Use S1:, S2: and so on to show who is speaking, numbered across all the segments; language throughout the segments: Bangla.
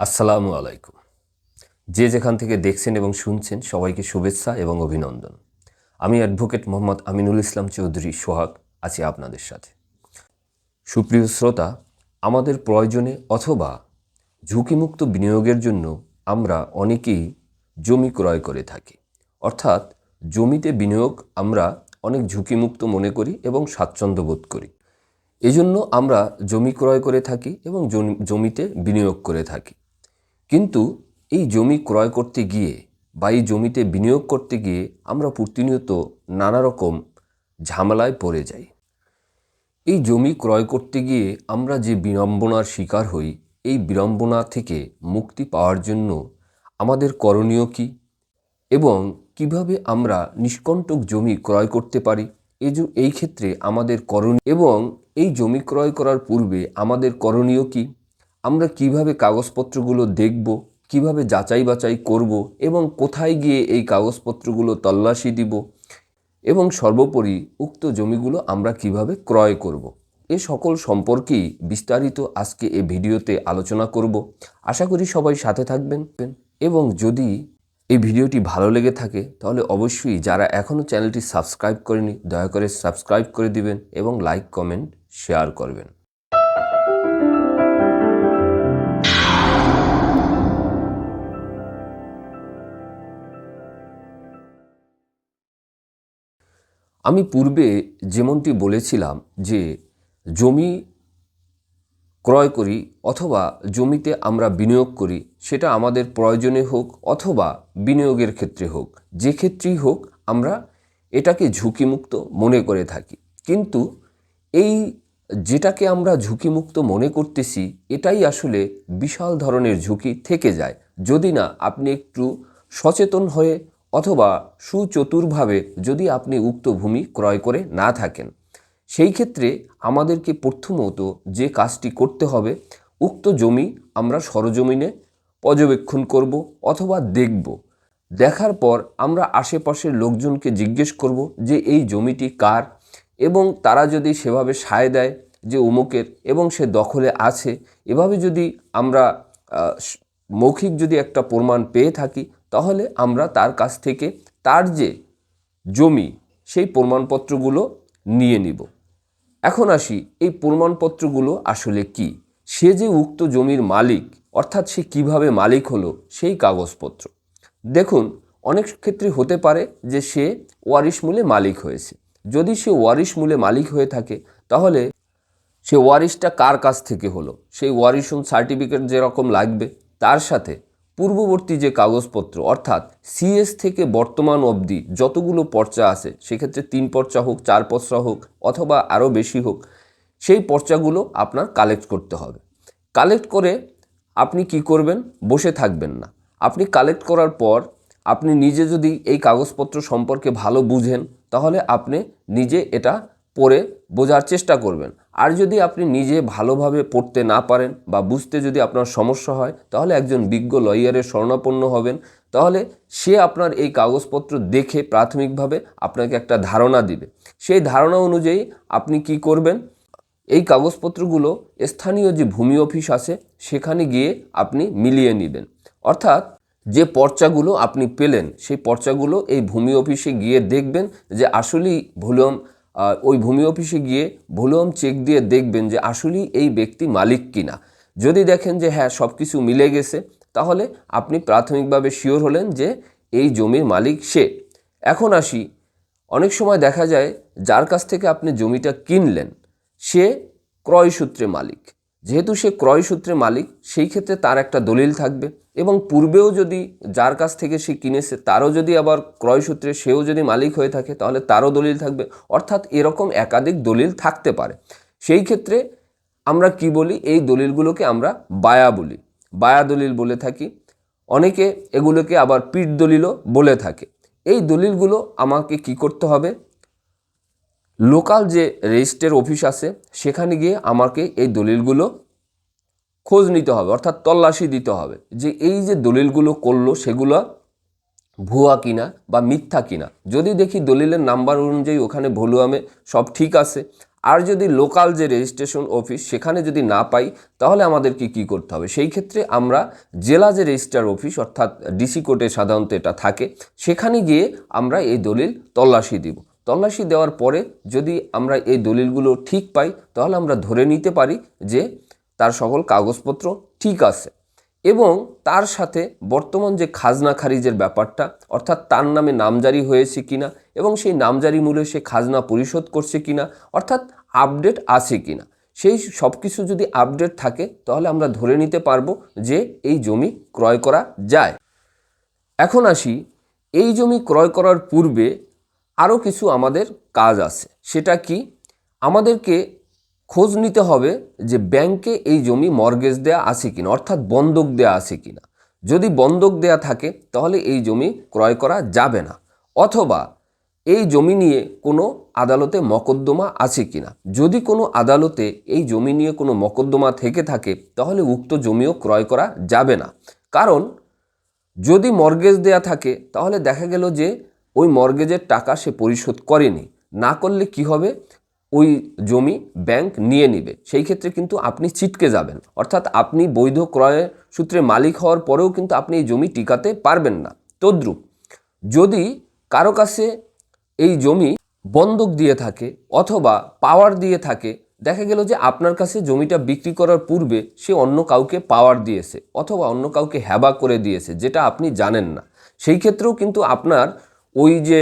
S1: আসসালামু আলাইকুম। যে যেখান থেকে দেখছেন এবং শুনছেন, সবাইকে শুভেচ্ছা এবং অভিনন্দন। আমি অ্যাডভোকেট মোহাম্মদ আমিনুল ইসলাম চৌধুরী সোহাগ, আছি আপনাদের সাথে। সুপ্রিয় শ্রোতা, আমাদের প্রয়োজনে অথবা ঝুঁকিমুক্ত বিনিয়োগের জন্য আমরা অনেকেই জমি ক্রয় করে থাকি। অর্থাৎ জমিতে বিনিয়োগ আমরা অনেক ঝুঁকিমুক্ত মনে করি এবং স্বাচ্ছন্দ্য বোধ করি। এজন্য আমরা জমি ক্রয় করে থাকি এবং জমিতে বিনিয়োগ করে থাকি। কিন্তু এই জমি ক্রয় করতে গিয়ে বা এই জমিতে বিনিয়োগ করতে গিয়ে আমরা প্রতিনিয়ত নানা রকম ঝামেলায় পড়ে যাই। এই জমি ক্রয় করতে গিয়ে আমরা যে বিড়ম্বনার শিকার হই, এই বিড়ম্বনা থেকে মুক্তি পাওয়ার জন্য আমাদের করণীয় কী? এবং কীভাবে আমরা নিষ্কণ্টক জমি ক্রয় করতে পারি? এই ক্ষেত্রে আমাদের করণীয় এবং এই জমি ক্রয় করার পূর্বে আমাদের করণীয় কি? আমরা কীভাবে কাগজপত্রগুলো দেখব, কীভাবে যাচাই বাছাই করব এবং কোথায় গিয়ে এই কাগজপত্রগুলো তল্লাশি দিব এবং সর্বোপরি উক্ত জমিগুলো আমরা কীভাবে ক্রয় করব। এ সকল সম্পর্কেই বিস্তারিত আজকে এ ভিডিওতে আলোচনা করব। আশা করি সবাই সাথে থাকবেন। এবং যদি এই ভিডিওটি ভালো লেগে থাকে, তাহলে অবশ্যই যারা এখনও চ্যানেলটি সাবস্ক্রাইব করেনি, দয়া করে সাবস্ক্রাইব করে দিবেন এবং লাইক, কমেন্ট, শেয়ার করবেন। আমি পূর্বে যেমনটি বলেছিলাম যে জমি ক্রয় করি অথবা জমিতে আমরা বিনিয়োগ করি, সেটা আমাদের প্রয়োজনে হোক অথবা বিনিয়োগের ক্ষেত্রে হোক, যে ক্ষেত্রেই হোক আমরা এটাকে ঝুঁকিমুক্ত মনে করে থাকি। কিন্তু এই যেটাকে আমরা ঝুঁকিমুক্ত মনে করতেছি, এটাই আসলে বিশাল ধরনের ঝুঁকি থেকে যায়। যদি না, আপনি একটু সচেতন হয়ে অথবা সুচতুরভাবে যদি আপনি উক্ত ভূমি ক্রয় করে না থাকেন। সেই ক্ষেত্রে আমাদেরকে প্রথমত যে কাজটি করতে হবে, উক্ত জমি আমরা সরজমিনে পর্যবেক্ষণ করব অথবা দেখব। দেখার পর আমরা আশেপাশের লোকজনকে জিজ্ঞেস করব যে এই জমিটি কার এবং তারা যদি সেভাবে সায় দেয় যে অমুকের এবং সে দখলে আছে, এভাবে যদি আমরা মৌখিক যদি একটা প্রমাণ পেয়ে থাকি তাহলে আমরা তার কাছ থেকে তার যে জমি, সেই প্রমাণপত্রগুলো নিয়ে নিব। এখন আসি, এই প্রমাণপত্রগুলো আসলে কি? সে যে উক্ত জমির মালিক, অর্থাৎ সে কীভাবে মালিক হলো, সেই কাগজপত্র। দেখুন, অনেক ক্ষেত্রে হতে পারে যে সে ওয়ারিশ মূলে মালিক হয়েছে। যদি সে ওয়ারিশ মূলে মালিক হয়ে থাকে, তাহলে সে ওয়ারিশটা কার কাছ থেকে হলো? সেই ওয়ারিশন সার্টিফিকেট যেরকম লাগবে, তার সাথে পূর্ববর্তী যে কাগজপত্র, অর্থাৎ সিএস থেকে বর্তমান অবধি যতগুলো পর্চা আছে, সেক্ষেত্রে তিন পর্চা হোক, চার পর্চা হোক, অথবা আরও বেশি হোক, সেই পর্চাগুলো আপনার কালেক্ট করতে হবে। কালেক্ট করে আপনি কি করবেন? বসে থাকবেন না। আপনি কালেক্ট করার পর আপনি নিজে যদি এই কাগজপত্র সম্পর্কে ভালো বুঝেন, তাহলে আপনি নিজে এটা পড়ে বোঝার চেষ্টা করবেন। আর যদি আপনি নিজে ভালোভাবে পড়তে না পারেন বা বুঝতে যদি আপনার সমস্যা হয় তাহলে একজন বিজ্ঞ লয়ারের শরণাপন্ন হবেন। তাহলে সে আপনার এই কাগজপত্র দেখে প্রাথমিকভাবে আপনাকে একটা ধারণা দিবে। সেই ধারণা অনুযায়ী আপনি কি করবেন? এই কাগজপত্রগুলো স্থানীয় যে ভূমি অফিস আছে সেখানে গিয়ে আপনি মিলিয়ে নেবেন। অর্থাৎ যে পর্চাগুলো আপনি পেলেন সেই পর্চাগুলো এই ভূমি অফিসে গিয়ে দেখবেন যে আসলেই আহ, ওই ভূমি অফিসে গিয়ে ভুলম চেক দিয়ে দেখবেন যে আসলেই এই ব্যক্তি মালিক কিনা। যদি দেখেন যে হ্যাঁ সব কিছু মিলে গেছে, তাহলে আপনি প্রাথমিকভাবে শিওর হলেন যে এই জমির মালিক সে। এখন আসি, অনেক সময় দেখা যায় যার কাছ থেকে আপনি জমিটা কিনলেন, সে ক্রয়সূত্রে মালিক। যেহেতু সে ক্রয়সূত্রে মালিক, সেই ক্ষেত্রে তার একটা দলিল থাকবে। এবং পূর্বেও যদি যার কাছ থেকে সে কিনেছে, তারও যদি আবার ক্রয়সূত্রে সেও যদি মালিক হয়ে থাকে, তাহলে তারও দলিল থাকবে। অর্থাৎ এরকম একাধিক দলিল থাকতে পারে। সেই ক্ষেত্রে আমরা কি বলি? এই দলিলগুলোকে আমরা বায়া বলি। বায়া দলিল বলে থাকি। অনেকে এগুলোকে আবার পিঠ দলিলও বলে থাকে। এই দলিলগুলো আমাকে কি করতে হবে? লোকাল যে রেজিস্ট্রের অফিস আছে, সেখানে গিয়ে আমাকে এই দলিলগুলো খোঁজ নিতে হবে, অর্থাৎ তল্লাশি দিতে হবে যে এই যে দলিলগুলো করল, সেগুলো ভুয়া কিনা বা মিথ্যা কিনা। যদি দেখি দলিলের নাম্বার অনুযায়ী ওখানে ভলুয়ামে সব ঠিক আছে, আর যদি লোকাল যে রেজিস্ট্রেশন অফিস, সেখানে যদি না পাই, তাহলে আমাদেরকে কি করতে হবে? সেই ক্ষেত্রে আমরা জেলা যে রেজিস্ট্রার অফিস, অর্থাৎ ডিসি কোর্টে সাধারণত এটা থাকে, সেখানে গিয়ে আমরা এই দলিল তল্লাশি দিব। তল্লাশি দেওয়ার পরে যদি আমরা এই দলিলগুলো ঠিক পাই, তাহলে আমরা ধরে নিতে পারি যে তার সকল কাগজপত্র ঠিক আছে। এবং তার সাথে বর্তমান যে খাজনা খারিজের ব্যাপারটা, অর্থাৎ তার নামে নামজারি হয়েছে কিনা এবং সেই নামজারি মূলে সে খাজনা পরিশোধ করছে কিনা, অর্থাৎ আপডেট আছে কিনা, সেই সব কিছু যদি আপডেট থাকে, তাহলে আমরা ধরে নিতে পারব যে এই জমি ক্রয় করা যায়। এখন আসি, এই জমি ক্রয় করার পূর্বে আরও কিছু আমাদের কাজ আছে। সেটা কি? আমাদেরকে খোঁজ নিতে হবে যে ব্যাংকে এই জমি মর্গেজ দেয়া আছে কিনা, অর্থাৎ বন্ধক দেয়া আছে কিনা। যদি বন্ধক দেয়া থাকে, তাহলে এই জমি ক্রয় করা যাবে না। অথবা এই জমি নিয়ে কোনো আদালতে মকদ্দমা আছে কিনা। যদি কোনো আদালতে এই জমি নিয়ে কোনো মকদ্দমা থেকে থাকে, তাহলে উক্ত জমিও ক্রয় করা যাবে না। কারণ যদি মর্গেজ দেয়া থাকে, তাহলে দেখা গেল যে ওই মর্গেজের টাকা সে পরিশোধ করেনি। না করলে কি হবে? ওই জমি ব্যাংক নিয়ে নিবে। সেই ক্ষেত্রে কিন্তু আপনি ছিটকে যাবেন। অর্থাৎ আপনি বৈধ ক্রয়ের সূত্রে মালিক হওয়ার পরেও কিন্তু আপনি এই জমি টিকাতে পারবেন না। তদ্রুপ, যদি কারও কাছে এই জমি বন্ধক দিয়ে থাকে অথবা পাওয়ার দিয়ে থাকে, দেখা গেল যে আপনার কাছে জমিটা বিক্রি করার পূর্বে সে অন্য কাউকে পাওয়ার দিয়েছে অথবা অন্য কাউকে হ্যাবা করে দিয়েছে, যেটা আপনি জানেন না। সেই ক্ষেত্রেও কিন্তু আপনার ওই যে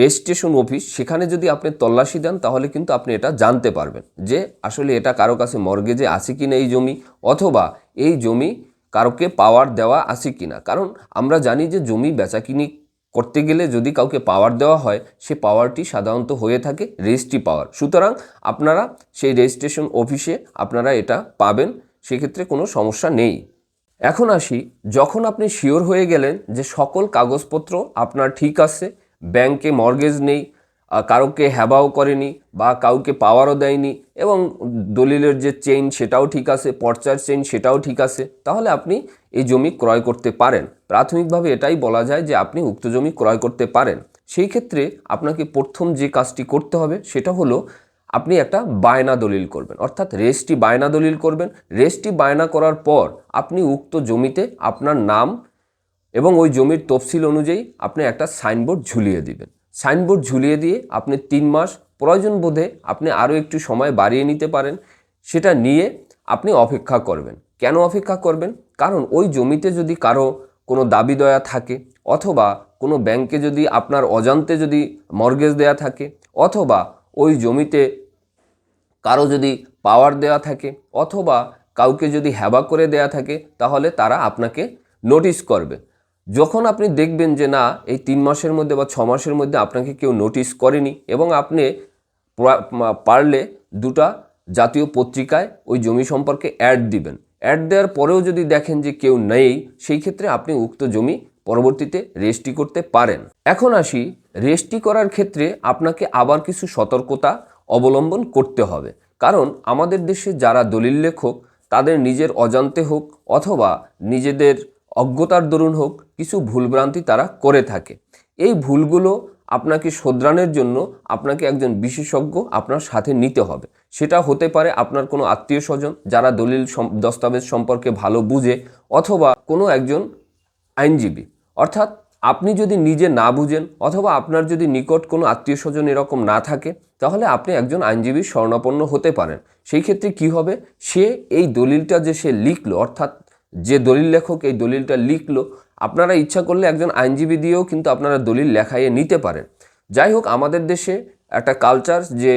S1: রেজিস্ট্রেশন অফিস সেখানে যদি আপনি তল্লাশি দেন, তাহলে কিন্তু আপনি এটা জানতে পারবেন যে আসলে এটা কারও কাছে মর্গেজে আছে কি না এই জমি, অথবা এই জমি কারোকে পাওয়ার দেওয়া আছে কি না কারণ আমরা জানি যে জমি বেচাকিনি করতে গেলে যদি কাউকে পাওয়ার দেওয়া হয়, সে পাওয়ারটি সাধারণত হয়ে থাকে রেজিস্ট্রি পাওয়ার সুতরাং আপনারা সেই রেজিস্ট্রেশন অফিসে আপনারা এটা পাবেন, সেক্ষেত্রে কোনো সমস্যা নেই। এখন আসি, যখন আপনি শিওর হয়ে গেলেন যে সকল কাগজপত্র আপনার ঠিক আছে, ব্যাংকে মর্গেজ নেই কারোকে হ্যাবাও করেনি বা কাউকে পাওয়ারও দেয়নি এবং দলিলের যে চেইন সেটাও ঠিক আছে, পর্চার চেইন সেটাও ঠিক আছে, তাহলে আপনি এই জমি ক্রয় করতে পারেন। প্রাথমিকভাবে এটাই বলা যায় যে আপনি উক্ত জমি ক্রয় করতে পারেন। সেই ক্ষেত্রে আপনাকে প্রথম যে কাজটি করতে হবে সেটা হলো আপনি একটা বায়না দলিল করবেন। অর্থাৎ রেস্টটি বায়না দলিল করবেন। রেস্টটি বায়না করার পর আপনি উক্ত জমিতে আপনার নাম এবং ওই জমির তফসিল অনুযায়ী আপনি একটা সাইনবোর্ড ঝুলিয়ে দিবেন। সাইনবোর্ড ঝুলিয়ে দিয়ে আপনি তিন মাস প্রয়োজন বোধে আপনি আরও একটু সময় বাড়িয়ে নিতে পারেন। সেটা নিয়ে আপনি অপেক্ষা করবেন। কেন অপেক্ষা করবেন? কারণ ওই জমিতে যদি কারও কোনো দাবি দয়া থাকে অথবা কোনো ব্যাংকে যদি আপনার অজান্তে যদি মর্গেজ দেয়া থাকে অথবা ওই জমিতে কারও যদি পাওয়ার দেওয়া থাকে অথবা কাউকে যদি হ্যাবা করে দেয়া থাকে, তাহলে তারা আপনাকে নোটিশ করবে। যখন আপনি দেখবেন যে না, এই তিন মাসের মধ্যে বা ছ মাসের মধ্যে আপনাকে কেউ নোটিশ করেনি এবং আপনি পারলে দুটা জাতীয় পত্রিকায় ওই জমি সম্পর্কে অ্যাড দিবেন। অ্যাড দেওয়ার পরেও যদি দেখেন যে কেউ নেই, সেই ক্ষেত্রে আপনি উক্ত জমি পরবর্তীতে রেজিস্ট্রি করতে পারেন। এখন আসি রেজিস্ট্রি করার ক্ষেত্রে আপনাকে আবার কিছু সতর্কতা অবলম্বন করতে হবে। কারণ আমাদের দেশে যারা দলিল লেখক, তাদের নিজের অজান্তে হোক অথবা নিজেদের অজ্ঞতার দরুন হোক কিছু ভুলভ্রান্তি তারা করে থাকে। এই ভুলগুলো আপনাকে শোধরানোর জন্য আপনাকে একজন বিশেষজ্ঞ আপনার সাথে নিতে হবে। সেটা হতে পারে আপনার কোনো আত্মীয় স্বজন যারা দলিল দস্তাবেজ সম্পর্কে ভালো বুঝে অথবা কোনো একজন আইনজীবী। অর্থাৎ আপনি যদি নিজে না বুঝেন অথবা আপনার যদি নিকট কোনো আত্মীয় স্বজন এরকম না থাকে, তাহলে আপনি একজন আইনজীবীর স্বর্ণাপন্ন হতে পারেন। সেই ক্ষেত্রে কি হবে? সে এই দলিলটা যে সে লিখলো, অর্থাৎ যে দলিল লেখক এই দলিলটা লিখলো, আপনারা ইচ্ছা করলে একজন আইনজীবী দিয়েও কিন্তু আপনারা দলিল লেখাইয়ে নিতে পারেন। যাই হোক, আমাদের দেশে একটা কালচার যে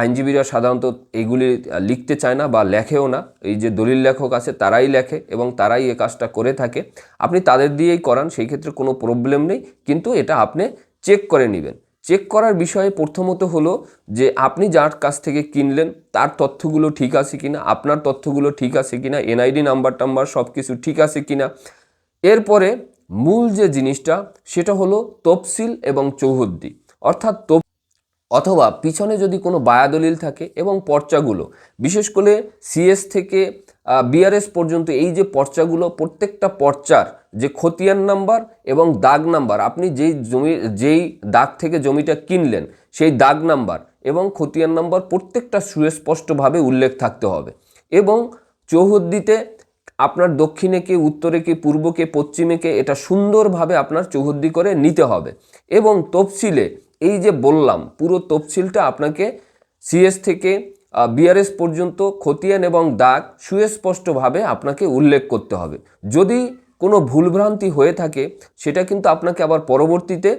S1: আইনজীবীরা সাধারণত এগুলি লিখতে চায় না বা লেখেও না। এই যে দলিল লেখক আছে, তারাই লেখে এবং তারাই এ কাজটা করে থাকে। আপনি তাদের দিয়েই করান, সেই ক্ষেত্রে কোনো প্রবলেম নেই। কিন্তু এটা আপনি চেক করে নেবেন। চেক করার বিষয়ে প্রথমত হলো যে, আপনি যার কাছ থেকে কিনলেন, তার তথ্যগুলো ঠিক আছে কিনা, আপনার তথ্যগুলো ঠিক আছে কিনা এনআইডি নাম্বার টাম্বার সব কিছু ঠিক আছে কিনা। এরপরে মূল যে জিনিসটা, সেটা হলো তফসিল এবং চৌহদ্দি। অর্থাৎ অথবা পিছনে যদি কোনো বায়াদলিল থাকে এবং পর্চাগুলো, বিশেষ করে সিএস থেকে বিআরএস পর্যন্ত এই যে পর্চাগুলো, প্রত্যেকটা পর্চার যে খতিয়ান নাম্বার এবং দাগ নাম্বার, আপনি যেই জমি, যেই দাগ থেকে জমিটা কিনলেন, সেই দাগ নাম্বার এবং খতিয়ান নাম্বার প্রত্যেকটা সুস্পষ্টভাবে উল্লেখ থাকতে হবে। এবং চৌহদ্দিতে আপনার দক্ষিণে কে, উত্তরে কে পূর্ব কে পশ্চিমে কে, এটা সুন্দরভাবে আপনার চৌহদ্দি করে নিতে হবে। এবং তফসিলে এই যে বললাম, পুরো তফসিলটা আপনাকে সিএস থেকে বিআরএস পর্যন্ত খতিয়ান এবং দাগ সুস্পষ্টভাবে আপনাকে উল্লেখ করতে হবে। যদি কোনো ভুলভ্রান্তি হয়ে থাকে, সেটা কিন্তু আপনাকে আবার পরবর্তীতে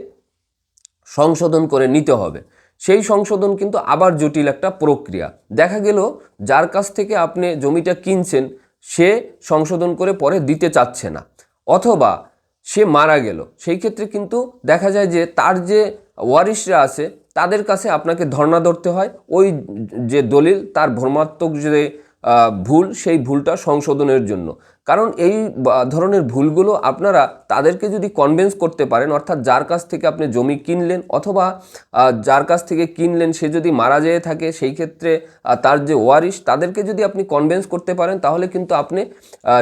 S1: সংশোধন করে নিতে হবে। সেই সংশোধন কিন্তু আবার জটিল একটা প্রক্রিয়া। দেখা গেল, যার কাছ থেকে আপনি জমিটা কিনছেন, সে সংশোধন করে পরে দিতে চাচ্ছে না, অথবা সে মারা গেল। সেই ক্ষেত্রে কিন্তু দেখা যায় যে তার যে ওয়ারিশরা আছে, তাদের কাছে আপনাকে ধর্ণা ধরতে হয়। ওই যে দলিল, তার ভ্রমাত্মক যে ভুল, সেই ভুলটা সংশোধনের জন্য। কারণ এই ধরনের ভুলগুলো আপনারা তাদেরকে যদি কনভেন্স করতে পারেন, অর্থাৎ যার কাছ থেকে আপনি জমি কিনলেন অথবা যার কাছ থেকে কিনলেন, সে যদি মারা যেয়ে থাকে, সেই ক্ষেত্রে তার যে ওয়ারিশ, তাদেরকে যদি আপনি কনভেন্স করতে পারেন, তাহলে কিন্তু আপনি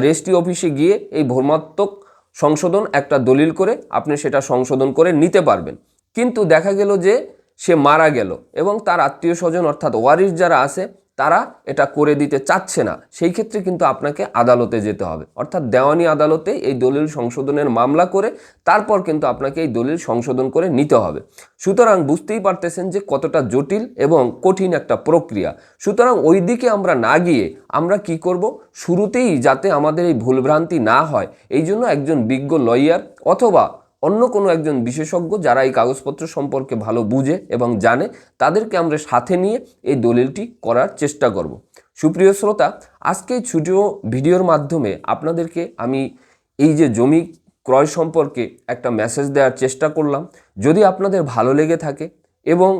S1: রেজিস্ট্রি অফিসে গিয়ে এই ভ্রমাত্মক সংশোধন একটা দলিল করে আপনি সেটা সংশোধন করে নিতে পারবেন। কিন্তু দেখা গেল যে সে মারা গেল এবং তার আত্মীয় স্বজন অর্থাৎ ওয়ারিশ যারা আছে, তারা এটা করে দিতে চাচ্ছে না। সেই ক্ষেত্রে কিন্তু আপনাকে আদালতে যেতে হবে। অর্থাৎ দেওয়ানি আদালতে এই দলিল সংশোধনের মামলা করে তারপর কিন্তু আপনাকে এই দলিল সংশোধন করে নিতে হবে। সুতরাং বুঝতেই পারতেছেন যে কতটা জটিল এবং কঠিন একটা প্রক্রিয়া। সুতরাং ওই দিকে আমরা না গিয়ে আমরা কি করব? শুরুতেই যাতে আমাদের এই ভুলভ্রান্তি না হয়। এই জন্য একজন বিজ্ঞ লয়ার অথবা অন্য কোনো একজন বিশেষজ্ঞ যারা এই কাগজপত্র সম্পর্কে ভালো বুঝে এবং জানে, তাদেরকে আমরা সাথে নিয়ে এই দলিলটি করার চেষ্টা করব। সুপ্রিয় শ্রোতা, আজকে এই ছোটো ভিডিওর মাধ্যমে আপনাদেরকে আমি এই যে জমি ক্রয় সম্পর্কে একটা মেসেজ দেওয়ার চেষ্টা করলাম। যদি আপনাদের ভালো লেগে থাকে এবং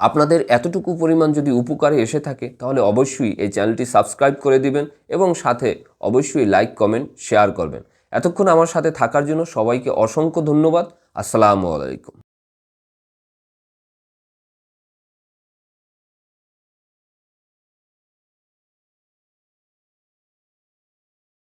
S1: আপনাদের এতটুকু পরিমাণ যদি উপকারে এসে থাকে, তাহলে অবশ্যই এই চ্যানেলটি সাবস্ক্রাইব করে দিবেন এবং সাথে অবশ্যই লাইক, কমেন্ট শেয়ার করবেন। এতক্ষণ আমার সাথে থাকার জন্য সবাইকে অসংখ্য ধন্যবাদ। আসসালামু আলাইকুম।